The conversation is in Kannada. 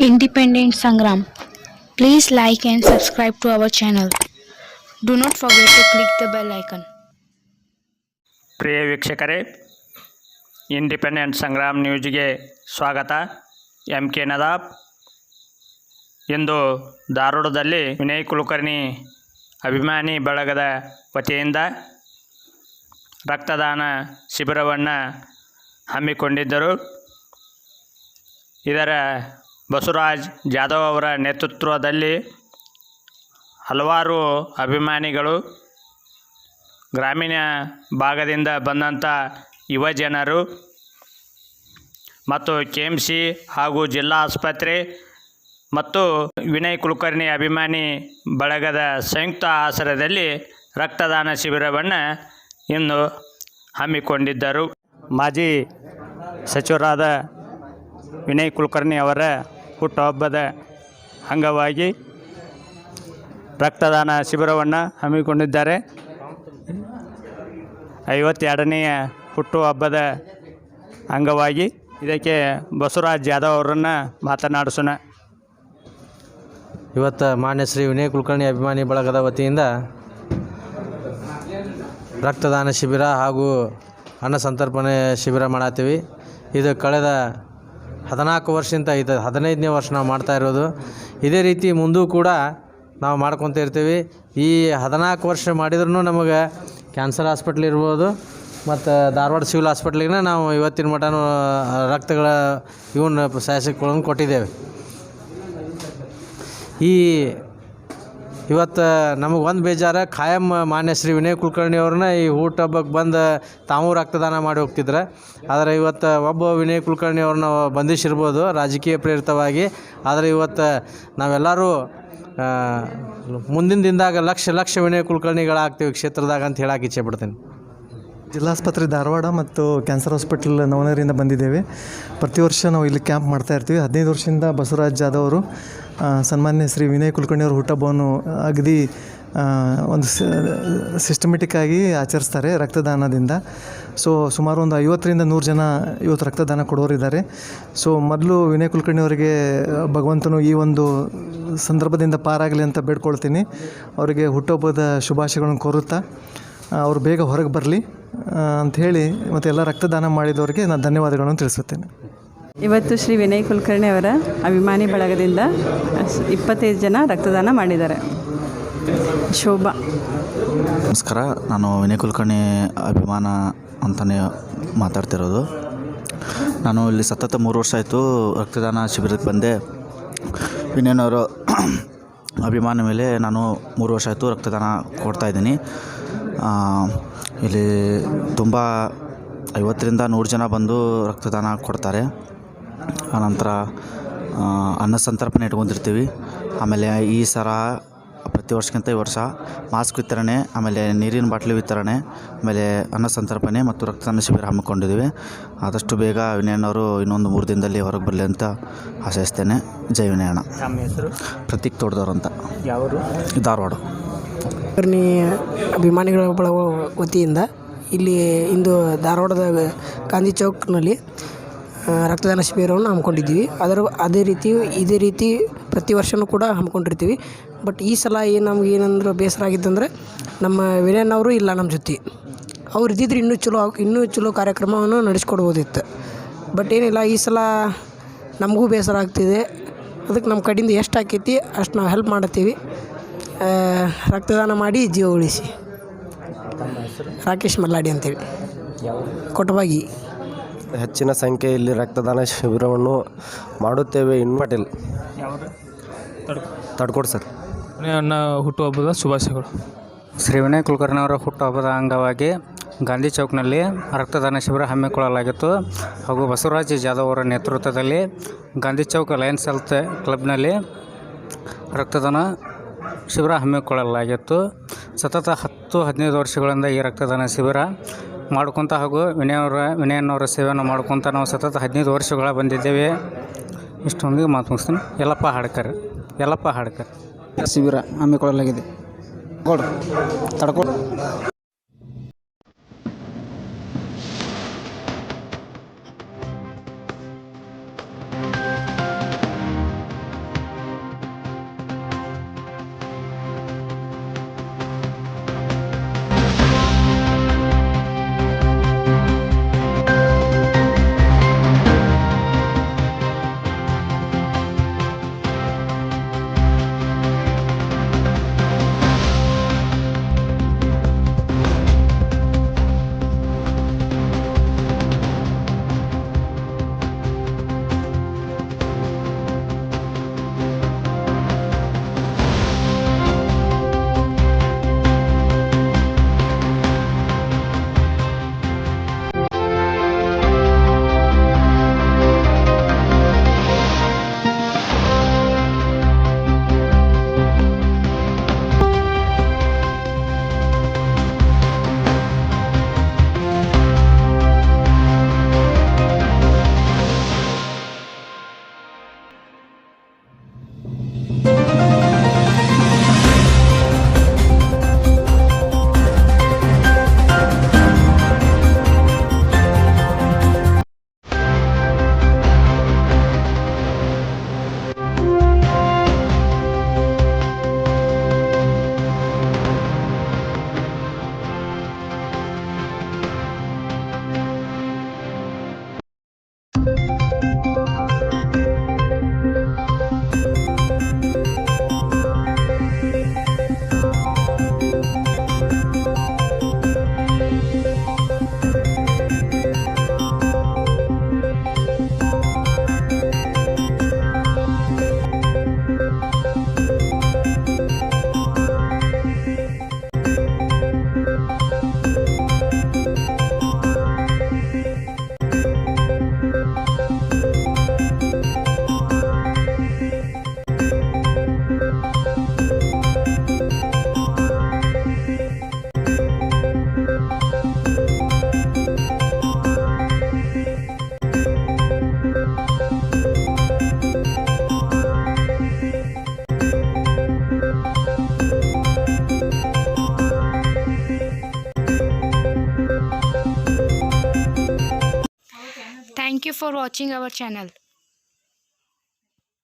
Independent Sangram. Please like and subscribe to our channel. Do not forget to click the bell icon. ಪ್ರಿಯ ವೀಕ್ಷಕರೇ ಇಂಡಿಪೆಂಡೆಂಟ್ ಸಂಗ್ರಾಮ್ ನ್ಯೂಸ್ಗೆ ಸ್ವಾಗತ ಎಂ ಕೆ ನದಾಬ್ ಇಂದು ಧಾರವಾಡದಲ್ಲಿ ವಿನಯ್ ಕುಲಕರ್ಣಿ ಅಭಿಮಾನಿ ಬಳಗದ ವತಿಯಿಂದ ರಕ್ತದಾನ ಶಿಬಿರವನ್ನು ಹಮ್ಮಿಕೊಂಡಿದ್ದರು ಇದರ ಬಸವರಾಜ್ ಜಾಧವ್ ಅವರ ನೇತೃತ್ವದಲ್ಲಿ ಹಲವಾರು ಅಭಿಮಾನಿಗಳು ಗ್ರಾಮೀಣ ಭಾಗದಿಂದ ಬಂದಂಥ ಯುವಜನರು ಮತ್ತು ಕೆ ಎಂ ಸಿ ಹಾಗೂ ಜಿಲ್ಲಾ ಆಸ್ಪತ್ರೆ ಮತ್ತು ವಿನಯ್ ಕುಲಕರ್ಣಿ ಅಭಿಮಾನಿ ಬಳಗದ ಸಂಯುಕ್ತ ಆಸರದಲ್ಲಿ ರಕ್ತದಾನ ಶಿಬಿರವನ್ನು ಇಂದು ಹಮ್ಮಿಕೊಂಡಿದ್ದರು. ಮಾಜಿ ಸಚಿವರಾದ ವಿನಯ್ ಕುಲಕರ್ಣಿ ಅವರ ಹುಟ್ಟುಹಬ್ಬದ ಅಂಗವಾಗಿ ರಕ್ತದಾನ ಶಿಬಿರವನ್ನು ಹಮ್ಮಿಕೊಂಡಿದ್ದಾರೆ. ಐವತ್ತೆರಡನೆಯ ಹುಟ್ಟುಹಬ್ಬದ ಅಂಗವಾಗಿ ಇದಕ್ಕೆ ಬಸವರಾಜ್ ಜಾಧವ್ ಅವರನ್ನು ಮಾತನಾಡಿಸೋಣ. ಇವತ್ತು ಮಾನ್ಯ ಶ್ರೀ ವಿನಯ್ ಕುಲಕರ್ಣಿ ಅಭಿಮಾನಿ ಬಳಗದ ವತಿಯಿಂದ ರಕ್ತದಾನ ಶಿಬಿರ ಹಾಗೂ ಅನ್ನ ಸಂತರ್ಪಣೆ ಶಿಬಿರ ಮಾಡತ್ತೀವಿ. ಇದು ಕಳೆದ ಹದಿನಾಲ್ಕು ವರ್ಷದಿಂದ ಇದು ಹದಿನೈದನೇ ವರ್ಷ ನಾವು ಮಾಡ್ತಾ ಇರೋದು. ಇದೇ ರೀತಿ ಮುಂದೂ ಕೂಡ ನಾವು ಮಾಡ್ಕೊತ ಇರ್ತೀವಿ. ಈ ಹದಿನಾಲ್ಕು ವರ್ಷ ಮಾಡಿದ್ರೂ ನಮಗೆ ಕ್ಯಾನ್ಸರ್ ಹಾಸ್ಪಿಟ್ಲ್ ಇರ್ಬೋದು, ಮತ್ತು ಧಾರವಾಡ ಸಿವಿಲ್ ಹಾಸ್ಪಿಟ್ಲಿಗೆ ನಾವು ಇವತ್ತಿನ ಮಟನೂ ರಕ್ತಗಳ ಇವನ್ನ ಶಾಸಕಗಳನ್ನು ಕೊಟ್ಟಿದ್ದೇವೆ. ಈ ಇವತ್ತು ನಮಗೆ ಒಂದು ಬೇಜಾರ, ಖಾಯಂ ಮಾನ್ಯ ಶ್ರೀ ವಿನಯ್ ಕುಲಕರ್ಣಿ ಅವ್ರನ್ನ ಈ ಊಟ ಹಬ್ಬಕ್ಕೆ ಬಂದು ತಾವು ರಕ್ತದಾನ ಮಾಡಿ ಹೋಗ್ತಿದ್ರು. ಆದರೆ ಇವತ್ತು ಒಬ್ಬ ವಿನಯ್ ಕುಲಕರ್ಣಿ ಅವ್ರನ್ನ ಬಂಧಿಸಿರ್ಬೋದು ರಾಜಕೀಯ ಪ್ರೇರಿತವಾಗಿ. ಆದರೆ ಇವತ್ತು ನಾವೆಲ್ಲರೂ ಮುಂದಿನ ದಿನದಾಗ ಲಕ್ಷ ಲಕ್ಷ ವಿನಯ್ ಕುಲಕರ್ಣಿಗಳಾಗ್ತೀವಿ ಕ್ಷೇತ್ರದಾಗ ಅಂತ ಹೇಳಕ್ಕೆ ಇಚ್ಛೆ ಪಡ್ತೀನಿ. ಜಿಲ್ಲಾಸ್ಪತ್ರೆ ಧಾರವಾಡ ಮತ್ತು ಕ್ಯಾನ್ಸರ್ ಹಾಸ್ಪಿಟಲ್ ನವನಗರಿಯಿಂದ ಬಂದಿದ್ದೇವೆ. ಪ್ರತಿ ವರ್ಷ ನಾವು ಇಲ್ಲಿ ಕ್ಯಾಂಪ್ ಮಾಡ್ತಾ ಇರ್ತೀವಿ. ಹದಿನೈದು ವರ್ಷದಿಂದ ಬಸವರಾಜ್ ಜಾಧವ್ ಅವರು ಸನ್ಮಾನ್ಯ ಶ್ರೀ ವಿನಯ್ ಕುಲಕರ್ಣಿ ಅವರು ಹುಟ್ಟಹಬ್ಬವನ್ನು ಅಗದಿ ಒಂದು ಸಿಸ್ಟಮೆಟಿಕ್ ಆಗಿ ಆಚರಿಸ್ತಾರೆ ರಕ್ತದಾನದಿಂದ. ಸೊ ಸುಮಾರು ಒಂದು ಐವತ್ತರಿಂದ ನೂರು ಜನ ಇವತ್ತು ರಕ್ತದಾನ ಕೊಡೋರಿದ್ದಾರೆ. ಸೊ ಮೊದಲು ವಿನಯ್ ಕುಲಕರ್ಣಿ ಅವರಿಗೆ ಭಗವಂತನು ಈ ಒಂದು ಸಂದರ್ಭದಿಂದ ಪಾರಾಗಲಿ ಅಂತ ಬೇಡ್ಕೊಳ್ತೀನಿ. ಅವರಿಗೆ ಹುಟ್ಟಹಬ್ಬದ ಶುಭಾಶಯಗಳನ್ನು ಕೋರುತ್ತಾ ಅವರು ಬೇಗ ಹೊರಗೆ ಬರಲಿ ಅಂಥೇಳಿ ಮತ್ತು ಎಲ್ಲ ರಕ್ತದಾನ ಮಾಡಿದವರಿಗೆ ನಾನು ಧನ್ಯವಾದಗಳನ್ನು ತಿಳಿಸುತ್ತೇನೆ. ಇವತ್ತು ಶ್ರೀ ವಿನಯ್ ಕುಲಕರ್ಣಿ ಅವರ ಅಭಿಮಾನಿ ಬಳಗದಿಂದ ಇಪ್ಪತ್ತೈದು ಜನ ರಕ್ತದಾನ ಮಾಡಿದ್ದಾರೆ. ಶೋಭಾ. ನಮಸ್ಕಾರ, ನಾನು ವಿನಯ್ ಕುಲಕರ್ಣಿ ಅಭಿಮಾನ ಅಂತಲೇ ಮಾತಾಡ್ತಿರೋದು. ನಾನು ಇಲ್ಲಿ ಸತತ ಮೂರು ವರ್ಷ ಆಯಿತು ರಕ್ತದಾನ ಶಿಬಿರಕ್ಕೆ ಬಂದೆ. ವಿನಯನವರು ಅಭಿಮಾನ ಮೇಲೆ ನಾನು ಮೂರು ವರ್ಷ ಆಯಿತು ರಕ್ತದಾನ ಕೊಡ್ತಾಯಿದ್ದೀನಿ ಇಲ್ಲಿ ತುಂಬ ಐವತ್ತರಿಂದ ನೂರು ಜನ ಬಂದು ರಕ್ತದಾನ ಕೊಡ್ತಾರೆ. ಆನಂತರ ಆ, ಅನ್ನ ಸಂತರ್ಪಣೆ ಇಟ್ಕೊಂಡಿರ್ತೀವಿ. ಆಮೇಲೆ ಈ ಸರ ಪ್ರತಿ ವರ್ಷಕ್ಕಿಂತ ಈ ವರ್ಷ ಮಾಸ್ಕ್ ವಿತರಣೆ ಆಮೇಲೆ ನೀರಿನ ಬಾಟ್ಲಿ ವಿತರಣೆ ಆಮೇಲೆ ಅನ್ನ ಸಂತರ್ಪಣೆ ಮತ್ತು ರಕ್ತದಾನ ಶಿಬಿರ ಹಮ್ಮಿಕೊಂಡಿದ್ದೀವಿ. ಆದಷ್ಟು ಬೇಗ ವಿನಯಣ್ಣವರು ಇನ್ನೊಂದು ಮೂರು ದಿನದಲ್ಲಿ ಹೊರಗೆ ಬರಲಿ ಅಂತ ಆಶಯಿಸ್ತೇನೆ ಜೈ ವಿನಯಣ್ಣ ನಮ್ಮ ಹೆಸರು? ಪ್ರತೀಕ್ ತೋಟದವ್ರು ಅಂತ. ಯಾವರು? ಧಾರವಾಡ. ಅಭಿಮಾನಿಗಳ ಬಳಗ ವತಿಯಿಂದ ಇಲ್ಲಿ ಇಂದು ಧಾರವಾಡದ ಗಾಂಧಿ ಚೌಕ್ನಲ್ಲಿ ರಕ್ತದಾನ ಶಿಬಿರವನ್ನು ಹಮ್ಮಿಕೊಂಡಿದ್ದೀವಿ. ಅದರ ಅದೇ ರೀತಿ ಇದೇ ರೀತಿ ಪ್ರತಿ ವರ್ಷವೂ ಕೂಡ ಹಮ್ಮಿಕೊಂಡಿರ್ತೀವಿ. ಬಟ್ ಈ ಸಲ ಏನು ನಮ್ಗೆ ಏನಂದ್ರೆ ಬೇಸರ ಆಗಿದ್ದಂದ್ರೆ ನಮ್ಮ ವಿನಯನ್ ಅವರು ಇಲ್ಲ ನಮ್ಮ ಜೊತೆ. ಅವ್ರು ಇದ್ದಿದ್ರೆ ಇನ್ನೂ ಚಲೋ ಇನ್ನೂ ಚಲೋ ಕಾರ್ಯಕ್ರಮವನ್ನು ನಡೆಸ್ಕೊಡ್ಬೋದಿತ್ತು. ಬಟ್ ಏನಿಲ್ಲ ಈ ಸಲ ನಮಗೂ ಬೇಸರ ಆಗ್ತಿದೆ. ಅದಕ್ಕೆ ನಮ್ಮ ಕಡೆಯಿಂದ ಎಷ್ಟು ಆಕೈತಿ ಅಷ್ಟು ನಾವು ಹೆಲ್ಪ್ ಮಾಡ್ತೀವಿ. ರಕ್ತದಾನ ಮಾಡಿ ಜೀವ ಉಳಿಸಿ. ರಾಕೇಶ್ ಮಲ್ಲಾಡಿ ಅಂತೇಳಿ. ಕೊಟಬಾಗಿ. ಹೆಚ್ಚಿನ ಸಂಖ್ಯೆಯಲ್ಲಿ ರಕ್ತದಾನ ಶಿಬಿರವನ್ನು ಮಾಡುತ್ತೇವೆ. ಇನ್ ಪಟೇಲ್. ತಡ್ಕೊಡಿ ಸರ್. ಅನ್ನ ಹುಟ್ಟುಹಬ್ಬದ ಶುಭಾಶಯಗಳು. ಶ್ರೀ ವಿನಯ್ ಕುಲಕರ್ಣಿ ಅವರ ಹುಟ್ಟುಹಬ್ಬದ ಅಂಗವಾಗಿ ಗಾಂಧಿ ಚೌಕ್ನಲ್ಲಿ ರಕ್ತದಾನ ಶಿಬಿರ ಹಮ್ಮಿಕೊಳ್ಳಲಾಗಿತ್ತು. ಹಾಗೂ ಬಸವರಾಜ್ ಜಾಧವ್ ಅವರ ನೇತೃತ್ವದಲ್ಲಿ ಗಾಂಧಿ ಚೌಕ್ ಲಯನ್ಸ್ ಹೆಲ್ತ್ ಕ್ಲಬ್ನಲ್ಲಿ ರಕ್ತದಾನ ಶಿಬಿರ ಹಮ್ಮಿಕೊಳ್ಳಲಾಗಿತ್ತು. ಸತತ ಹತ್ತು ಹದಿನೈದು ವರ್ಷಗಳಿಂದ ಈ ರಕ್ತದಾನ ಶಿಬಿರ ಮಾಡ್ಕೊತ ಹಾಗೂ ವಿನಯವರ, ವಿನಯನವರ ಸೇವೆಯನ್ನು ಮಾಡ್ಕೊತ ನಾವು ಸತತ ಹದಿನೈದು ವರ್ಷಗಳ ಬಂದಿದ್ದೇವೆ. ಇಷ್ಟೊಂದಿಗೆ ಮಾತು ಮುಗಿಸ್ತೀನಿ. ಯಲ್ಲಪ್ಪ ಹಾಡ್ಕರ್ ಯಲ್ಲಪ್ಪ ಹಾಡ್ಕರ್. ಶಿಬಿರ ಹಮ್ಮಿಕೊಳ್ಳಲಾಗಿದೆ. ಕೊಡು ತಡ್ಕೊಡು for watching our channel.